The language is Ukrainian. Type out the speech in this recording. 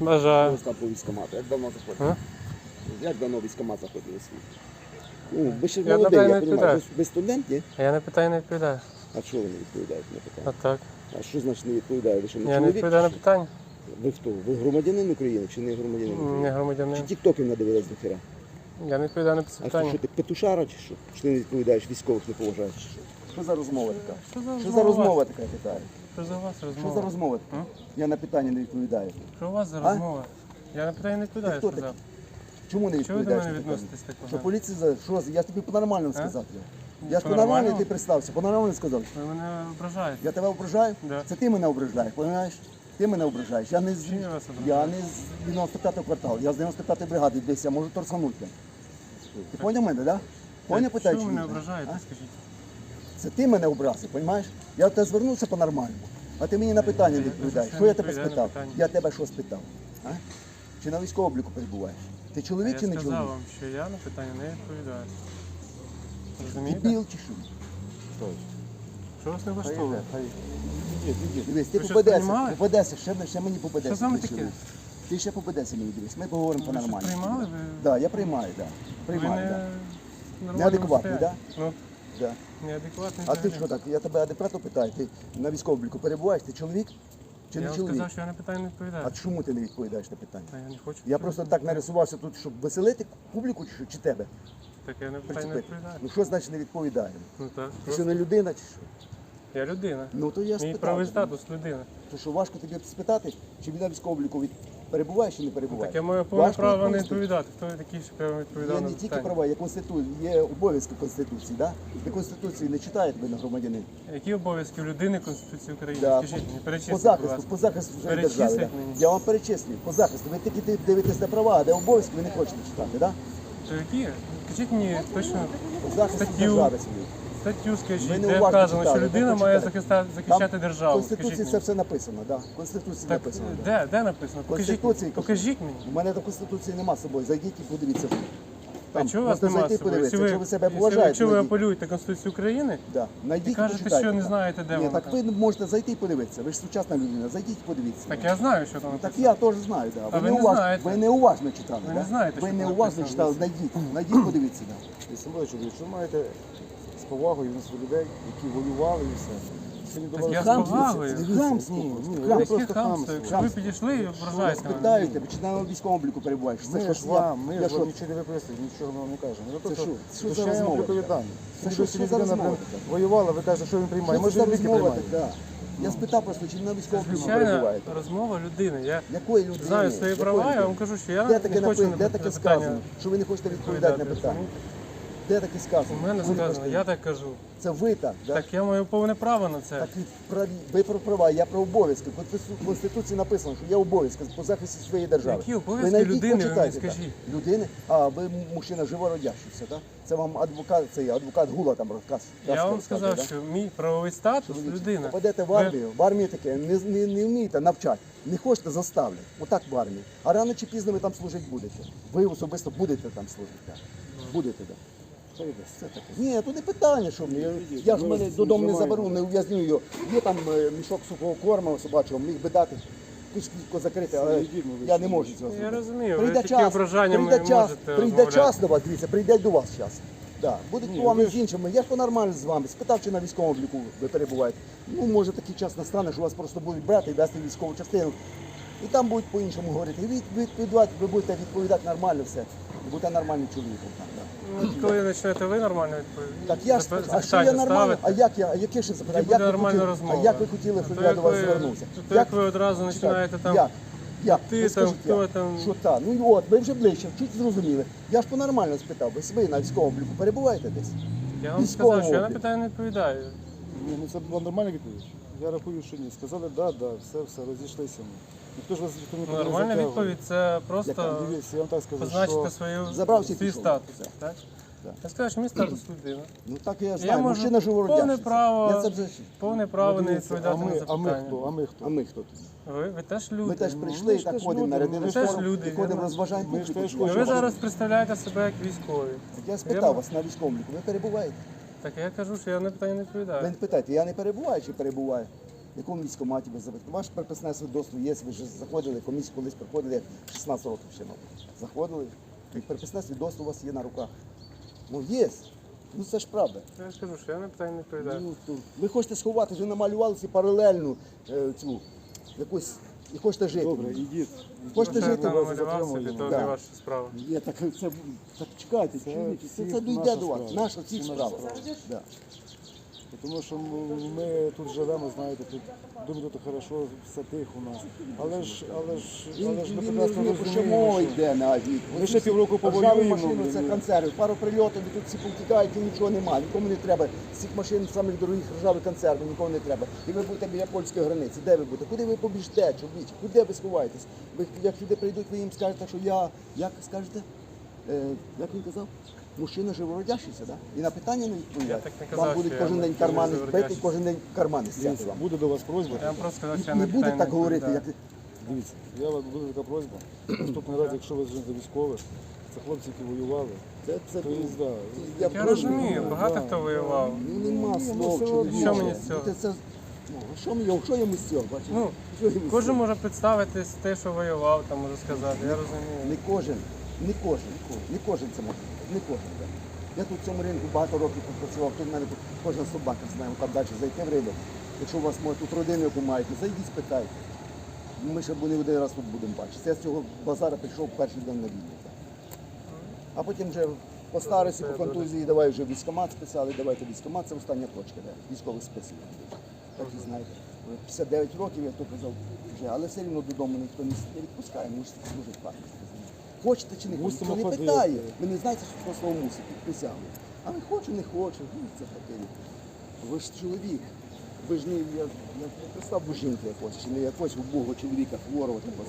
Бажаю. Там по військкомату. Як давно А? заходили? Як давно військкомат заходили свій? Ну, ви ще Я молодий, я не розумію. відповідаю. Ви, ви студент, ні? Я на питання не відповідаю. А що ви не відповідаєте на А так. А що значить не відповідає? Ви що, не Я не чоловік? відповідаю на чи що? питання. Ви хто? Ви громадянин України чи не громадянин Не України? Чи громадянин. тіктоків надивились до хера? Я не відповідаю на це А що, питання. що ти петушара чи що? Чи ти не відповідаєш військових не поважаєш? чи Що? що за розмова така? Що за Що за розмова така, я питаю? Що за у вас Що за розмова? розмова? М? Я на питання не відповідаю. Що у вас за А? розмова? Я на питання не відповідаю, хто сказав. Чому не Чого ви до відповідаєш? мене на питання? відноситесь так Що погано? поліція за що? за- Я тобі по-нормальному сказав. Я, я ж По-нормальному? по-нормальному ти представся, по-нормальному сказав. Ви мене ображаєте. Я тебе ображаю? Да. Це ти мене ображаєш, розумієш? Ти мене ображаєш. Я не з, Чим я вас я не з 95-го кварталу, я з 95-ї бригади десь, я можу торсанути. Ти поняв мене, так? Да? Поняв питаю? Що чи мене ні? ображаєте, А? скажіть? Це ти мене образив, розумієш? Я до тебе звернувся по-нормальному, а ти мені на питання відповідаєш. Що я тебе спитав? Я тебе що спитав? А? Чи на військовому обліку перебуваєш? Ти чоловік Я чи не чоловік? сказав чоловік? вам, що я на питання не відповідаю. Розумієте? Дебіл чи що? Що вас не влаштовує? Дивись, ти Ви попадешся, попадешся, ще, ще мені попадешся. Що саме ти таке? Ти ще попадешся мені, дивись. Ми поговоримо по-нормальному. приймали? Так, да, я приймаю, так. Да. Приймаю, так. нормальному Неадекватний, стані. да? Ну, Да. Неадекватний. А ти взагалі. що так? Я тебе адекватно питаю, ти на військовому обліку перебуваєш, ти чоловік чи Я не вам чоловік? сказав, що я на питання не відповідаю. А чому ти не відповідаєш на питання? А я не хочу. Я просто так нарисувався тут, щоб веселити публіку чи, чи тебе? Так я на питання не Причепити. відповідаю. Ну що значить не відповідає? Ну так. Ти що не людина чи що? Я людина. Ну то я Мій спитав. правий тебе. статус людина. То що важко тобі спитати, чи він на військовому обліку від... перебуває чи не перебуває? Так я маю повне Важко право не відповідати. Хто ви такий, щоб я вам Є на не тільки питання? права, є конституція, є обов'язки Конституції, да? Ви Конституції не читаєте ви на громадянин. Які обов'язки у людини Конституції України? Да. Скажіть мені, По будь захисту, ласка. по захисту своєї Перечисліть держави. Да? мені. Я вам перечислюю, по захисту. Ви тільки ти- дивитесь де права, а де обов'язки ви не хочете читати, да? То які? Скажіть мені точно По захисту Статтю. держави своєї. Статтю, Ви скажіть, де уважно вказано, що людина ви має захиста- захищати Там В державу. Конституції Скажіть це мені. все написано, да. В Конституції Так, написано. да. де, де написано? Покажіть, Конституції мені. покажіть мені. У мене до Конституції нема з собою. Зайдіть і подивіться. А чого у вас немає зайти з собою? подивитися. Якщо Якщо ви себе поважаєте, Якщо ви апелюєте Конституцію України, Да. Найдіть І кажете, почитайте, що не да. знаєте, де Ні, воно так ви можете зайти і подивитися. Ви ж сучасна людина, зайдіть і подивіться. так я знаю, що там Так написано. я теж знаю, да. Ви не неуважно, знаєте. ви неуважно читали, Ви да? не знаєте, ви що там неуважно написано. читали, найдіть, найдіть, подивіться, да. Олександрович, якщо маєте повагою відносно людей, які воювали і все. Сьогодні до Так я з Хамство це, повагою. це Дивіться, хамство ні, просто, ні, Яке просто хамство? хамство. Якщо ви підійшли і ображаєте мене. Питаєте, чи на військовому обліку перебуваєш? Це Ми що, ж я- вам, ми я ж що, вам нічого не виписуємо, нічого ми вам не кажемо. Ми просто що? Що за розмова. Це що- що за розмова така? воювала, ви кажете, що він приймає. Що Може, це за ліки розмова така? Я спитав просто, чи на військовому обліку Звичайна перебуваєте? розмова людини. Я Якої людини? знаю свої Якої права, я людини? вам кажу, що я Де не хочу напи- на де таке питання сказано, що ви не хочете відповідати на питання? Де таке сказано? У мене Ви сказано, я так кажу. Це ви так, да? Так я маю повне право на це. Так і праві- ви про права, я про обов'язки. В Конституції написано, що є обов'язки по захисті своєї держави. Які обов'язки найдіть, людини, ви мені почитайте, так. скажіть? Людини? А, ви мужчина живородящийся, так? Це вам адвокат, це є, адвокат Гула там розказ. Я вам сказав, що мій правовий статус людина. Попадете в Ви- армію, в армії таке, не, не, не вмієте навчати, не хочете заставлять. Отак в армії. А рано чи пізно ви там служити будете. Ви особисто будете там служити. Так. Будете, так. Ні, тут не питання, що мені. Я, ж мене додому не заберу, не ув'язню його. Є там е, мішок сухого корму собачого, міг би дати. Кишківко закрити, але я не можу цього Я зробити. розумію, ви Прийде такі час, ображання прийде час, можете прийде розмовляти. час до вас, дивіться, прийде до вас час. Да. Будуть по вам з іншими. Я ж нормально з вами. Спитав, чи на військовому обліку ви перебуваєте. Ну, може такий час настане, що вас просто будуть брати і вести в військову частину. І там будуть по-іншому говорити. І ви відповідати, ви будете відповідати нормально все. І будете нормальним чоловіком. там, да. Ну, коли почнете ви нормально відповідати. Так я ж а що я нормально? А як я, а яке ще запитання? тоді буде Як ви нормальна хотіли, розмова. а як ви хотіли, щоб я до вас звернувся? то як ви одразу починаєте там, Як? Як? ти Ви там, скажіть, хто як? там? Що так? Ну от, ви вже ближче, чуть зрозуміли. Я ж по-нормально спитав, ви ви на військовому обліку перебуваєте десь? Я вам військовому сказав, що я на обліку. питання не відповідаю. Ні, ну це була нормальна відповідь. Я рахую, що ні. Сказали, да, да, все, все, розійшлися ми. Ніхто ж вас ніхто нікуди не Нормальна відповідь це просто Дивіться, я вам так скажу, позначити що свою, Забрав всі свій пішов. статус. Так. Так? Так. Я скажу, мій статус людина. Ну так я Я знаю, можу мужчина живородящий. повне право, Я це вже... повне право Ну, не дивіться, відповідати а ми, на а ми запитання. А ми хто? А ми хто? Ви, ви теж люди. Ми теж Ну, прийшли і так ходимо, люди, нарядили ми форму, люди, і ходимо, вірно. розважаємо Ми ж теж? Ну, ви зараз представляєте себе як військові. Я спитав вас на військовому обліку, ви перебуваєте? Так я кажу, що я на питання не Ви не питаєте, я не перебуваю чи перебуваю? В якому військкоматі ви заведете? Ваше приписне свідоцтво є, ви ж заходили, комісію колись приходили, як 16 років ще мабуть. Заходили. І приписне свідоцтво у вас є на руках. Ну є. Ну це ж правда. Я ж кажу, що я на питання не відповідаю. Ну, то ви хочете сховати, ви намалювали собі паралельну е, цю якусь і хочете жити. Добре, ідіть. Хочете жити там вас намалював собі, Да. ваша справа. Є, так це так чекайте, Це це, це дійде до вас. справа. Наша всіх справа. справа. Да. Тому що ми тут живемо, знаєте, тут думаю, тут хорошо, все тихо у нас. Але ж, але ж, але ж ми прекрасно розуміє, розуміємо, що йде навіть. Ми ще півроку повоюємо, машини, це консерви. Пару прильотів, і тут всі повтікають і нічого немає. Нікому не треба. З цих машин самих дорогих ржавих консерви, нікому не треба. І ви будете біля польської границі. Де ви будете? Куди ви побіжте, чоловіче? Куди ви сховаєтесь? Ви як сюди прийдуть, ви їм скажете, що я, як скажете? Е, як він казав? Мужчина живородящийся, да? І на питання не відповідає. Я так не казав, Вам будуть що я кожен день кармани збити, живородящийся. кожен день кармани Дивіться, вам. буде до вас просьба. Я вам просто сказав, що я Не на буде питання так говорити, як. Дивіться, я вам буде така просьба. Наступний раз, якщо ви звільните військових, це хлопці, які воювали. це, це, То є, да. Я прошу, розумію, ну, багато да, хто воював. Ну нема ну, слов, чоловіче. Що мені з цього? Це, це, ну, що мені, що йому з цього, бачите? Ну, Що йому з Кожен цього? може представитись те, що воював, там може сказати. Я Не кожен, не кожен, не кожен це може. Не кожен. Так. Я тут в цьому ринку багато років попрацював, тут в мене тут кожна собака знає, там далі зайти в ринок. Якщо у вас може тут родину яку маєте, зайдіть, спитайте. Ми ще не один раз тут будемо бачити. Я з цього базара прийшов перший день на війну. А потім вже по старості, по контузії, давай вже військомат списали, давайте військомат, це остання точка, де військових списів. Так і знаєте. 59 років, я то казав, вже, але все одно додому ніхто не відпускає, мусите служити в армії. Хочете чи не хочете, Мусимо не ходити. питає. Ви не знаєте, що про слово мусить, присягли. А ви хочу, не хочу, ну це таке. Ви ж чоловік. Ви ж не, я, я не представ жінки якось, чи не якось у Бога чоловіка хворого. такого.